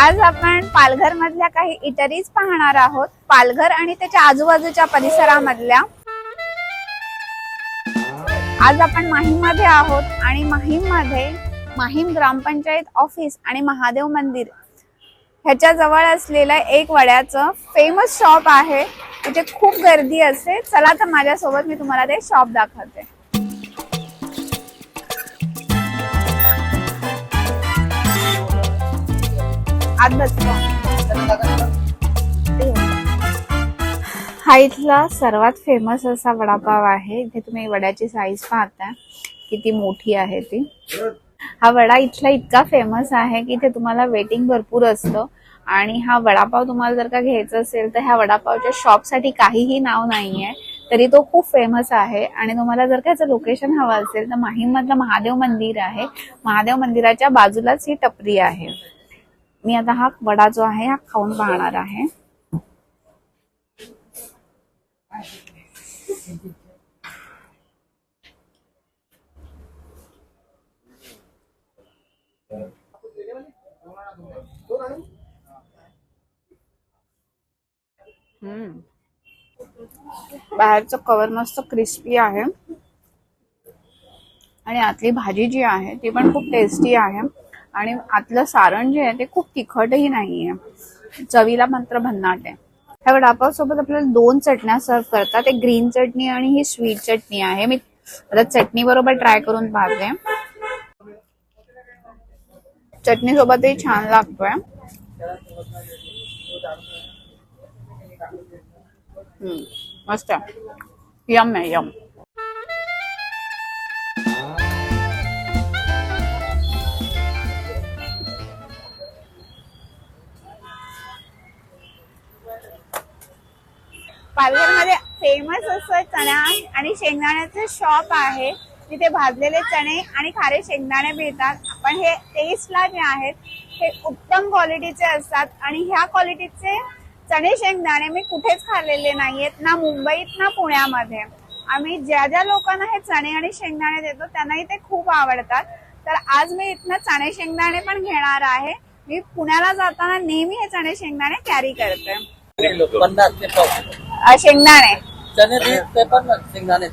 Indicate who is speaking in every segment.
Speaker 1: आज आपण पालघर मधल्या काही इटरीज पाहणार आहोत. पालघर आणि त्याच्या आजूबाजूच्या परिसरामधल्या. आज आपण माहीममध्ये आहोत आणि माहीममध्ये माहीम ग्रामपंचायत ऑफिस आणि महादेव मंदिर ह्याच्या जवळ असलेलं एक वड्याचं फेमस शॉप आहे. तिथे खूप गर्दी असते. चला तर माझ्यासोबत मी तुम्हाला ते शॉप दाखवते. हा इथला सर्वात फेमस असा वडापाव आहे. इथे तुम्ही वड्याची साईज पाहता किती मोठी आहे ती. हा वडा इथला इतका फेमस आहे की इथे तुम्हाला वेटिंग भरपूर असतं. आणि हा वडापाव तुम्हाला जर का घ्यायचा असेल तर ह्या वडापावच्या शॉपसाठी काहीही नाव नाहीये. तरी तो खूप फेमस आहे. आणि तुम्हाला जर का याचं लोकेशन हवं असेल तर माहीम मधलं महादेव मंदिर आहे. महादेव मंदिराच्या बाजूलाच ही टपरी आहे. मी आता हा वडा जो आहे हा खाऊन पाहणार आहे. बाहेरचं कवर मस्त क्रिस्पी आहे. आणि आतली भाजी जी आहे ती पण खूप टेस्टी आहे. आणि आतलं सारण जे आहे ते खूप तिखटही नाहीये. चवीला मात्र भन्नाट आहे. ह्या वडापाव सोबत आपल्याला दोन चटण्या सर्व करतात. एक ग्रीन चटणी आणि ही स्वीट चटणी आहे. मी आता चटणी बरोबर ट्राय करून पाहते. चटणी सोबतही छान लागतोय. मस्त यम आहे यम पालघरमध्ये फेमस असं चणा आणि शेंगदाण्याचं शॉप आहे. तिथे भाजलेले चणे आणि खारे शेंगदाणे मिळतात. पण हे टेस्टला जे आहेत हे उत्तम क्वालिटीचे असतात. आणि ह्या क्वालिटीचे चणे शेंगदाणे मी कुठेच खाल्लेले नाहीयेत ना मुंबईत ना पुण्यामध्ये. आम्ही ज्या ज्या लोकांना हे चणे आणि शेंगदाणे देतो त्यांनाही ते खूप आवडतात. तर आज मी इथनं चणे शेंगदाणे पण घेणार आहे. मी पुण्याला जाताना नेहमी हे चणे शेंगदाणे कॅरी करते.
Speaker 2: पन्नास ते पाव किलो
Speaker 1: अ, शेंगदाणे.
Speaker 2: चणे बी ते पण शेंगदाणे.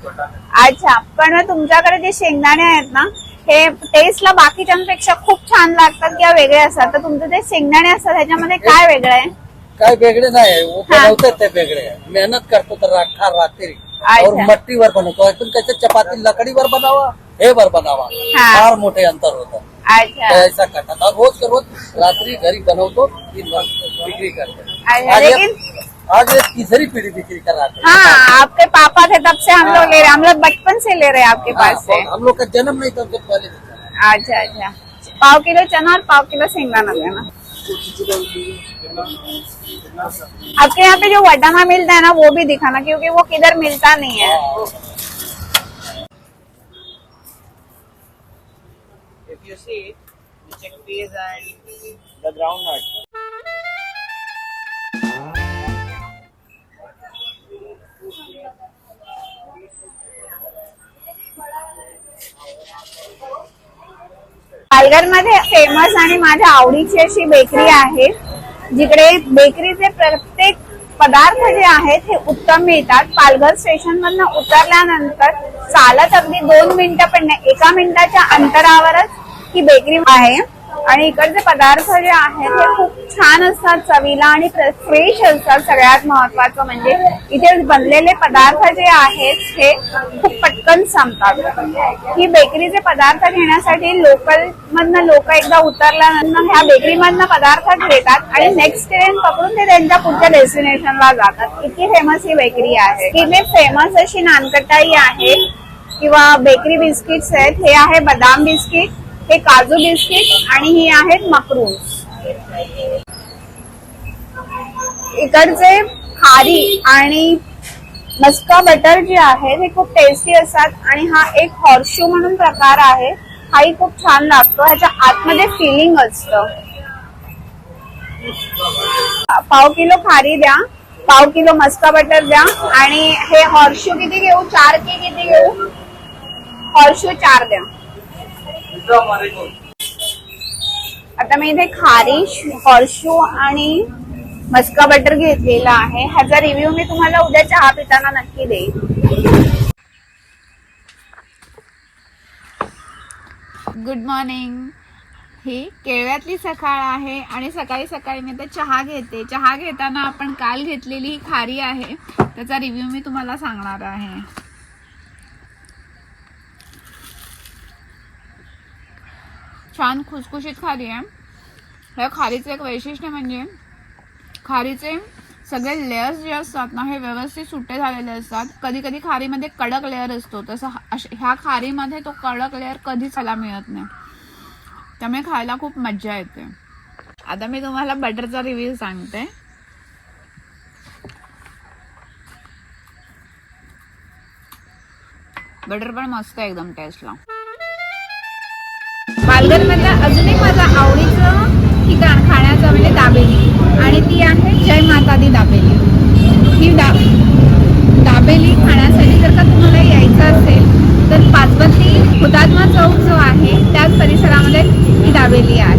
Speaker 1: अच्छा पण मग तुमच्याकडे जे शेंगदाणे आहेत ना हे टेस्टला बाकीच्यांपेक्षा खूप छान लागतात किंवा वेगळे असतात. तर तुमचे ते शेंगदाणे असतात त्याच्यामध्ये काय वेगळं आहे?
Speaker 2: काय वेगळे नाही वो
Speaker 1: हा.
Speaker 2: बनवते ते वेगळे. मेहनत करतो तर राखा रात्री.
Speaker 1: अच्छा.
Speaker 2: मट्टीवर बनवतो. आपण कैसे चपाती लकडीवर बनावा हे वर बनावा.
Speaker 1: हा.
Speaker 2: फार मोठे अंतर होतं. ऐसा करतात और रोज के रोज रात्री घरी बनवतो दिनभर बिक्री करते आज
Speaker 1: लेकिन-
Speaker 2: आज ये तीसरी पीढ़ी बिक्री कर रहा था
Speaker 1: हाँ आपके पापा थे तब से हम लोग ले रहे हम लोग बचपन से ले रहे हैं आपके पास से।
Speaker 2: हाँ, हम लोग का जन्म नहीं था उनके पहले
Speaker 1: अच्छा अच्छा। पाव किलो चना और पाव किलो शेंगदाना देना आपके यहाँ पे जो वटाना मिलता है ना वो भी दिखाना क्योंकि वो किधर मिलता नहीं है
Speaker 3: you see the chickpeas and the groundnut.
Speaker 1: पालघरमध्ये फेमस आणि माझ्या आवडीची अशी बेकरी आहे जिकडे बेकरीचे प्रत्येक पदार्थ जे आहेत हे उत्तम मिळतात पालघर स्टेशन मधनं उतरल्यानंतर चालत अगदी दोन मिनिटं पण नाही एका मिनिटाच्या अंतरावरच ही बेकरी आहे. आणि इकडचे पदार्थ जे आहेत ते खूप छान असतात. चवीला आणि फ्रेश असतात. सगळ्यात महत्वाचं म्हणजे इथे बनलेले पदार्थ जे आहेत हे खूप पटकन संपतात. ही बेकरीचे पदार्थ घेण्यासाठी लोकल मधनं लोक एकदा उतरल्यानंतर ह्या बेकरी मधनं पदार्थ घेतात आणि नेक्स्ट ट्रेन पकडून ते त्यांच्या पुढच्या डेस्टिनेशनला जातात. इतकी फेमस ही बेकरी आहे. इथे फेमस अशी नानकटाई आहे किंवा बेकरी बिस्किट्स आहेत हे आहे बदाम बिस्किट हे काजू बिस्किट आणि ही आहेत मकरून इकडचे खारी आणि मस्का बटर जे आहे ते खूप टेस्टी असतात आणि हा एक हॉर्शू म्हणून प्रकार आहे. हाही खूप छान लागतो. ह्याच्या आतमध्ये फिलिंग असतं. पाव किलो खारी द्या पाव किलो मस्का बटर द्या आणि हे हॉर्शू किती घेऊ? चार के किती घेऊ? हॉर्शू चार द्या. आता मी इथे खारीश हॉर्शू आणि मस्का बटर घेतलेला आहे. ह्याचा रिव्ह्यू मी तुम्हाला उद्या चहा पिताना नक्की देईन. गुड मॉर्निंग ही केळव्यातली सकाळ आहे आणि सकाळी सकाळी मी आता चहा घेते. चहा घेताना आपण काल घेतलेली ही खारी आहे. त्याचा रिव्ह्यू मी तुम्हाला सांगणार आहे. छान खुसखुशीत खारी आहे. या खारीचं एक वैशिष्ट्य म्हणजे खारीचे सगळे लेअर्स जे असतात ना हे व्यवस्थित सुट्टे झालेले असतात. कधी कधी खारीमध्ये कडक लेअर असतो. तसं अश- ह्या खारीमध्ये तो कडक लेअर कधीच खायला मिळत नाही. त्यामुळे खायला खूप मज्जा येते. आता मी तुम्हाला बटरचा रिव्ह्यू सांगते. बटर पण मस्त आहे एकदम टेस्टला गेली आहे.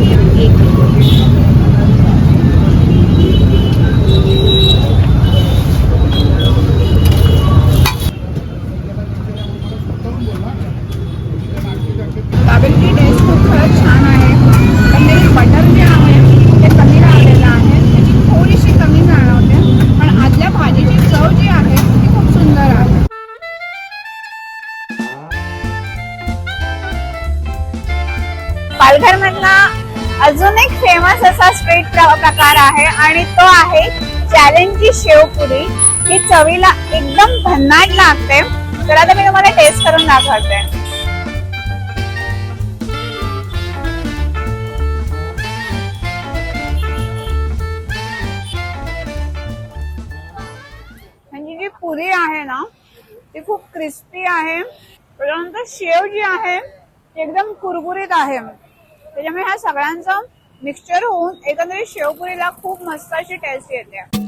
Speaker 1: पालघर मधला अजून एक फेमस असा स्ट्रीट प्रकार आहे आणि तो आहे चॅलेंजची शेवपुरी. ही चवीला एकदम भन्नाट लागते. तर आता मी तुम्हाला टेस्ट करून दाखवते. म्हणजे जी पुरी आहे ना ती खूप क्रिस्पी आहे. त्याच्यानंतर शेव जी आहे ती एकदम कुरकुरीत आहे. त्याच्यामुळे ह्या सगळ्यांचं मिक्सचर होऊन एकंदरीत शेवपुरीला खूप मस्त अशी टेस्ट येते.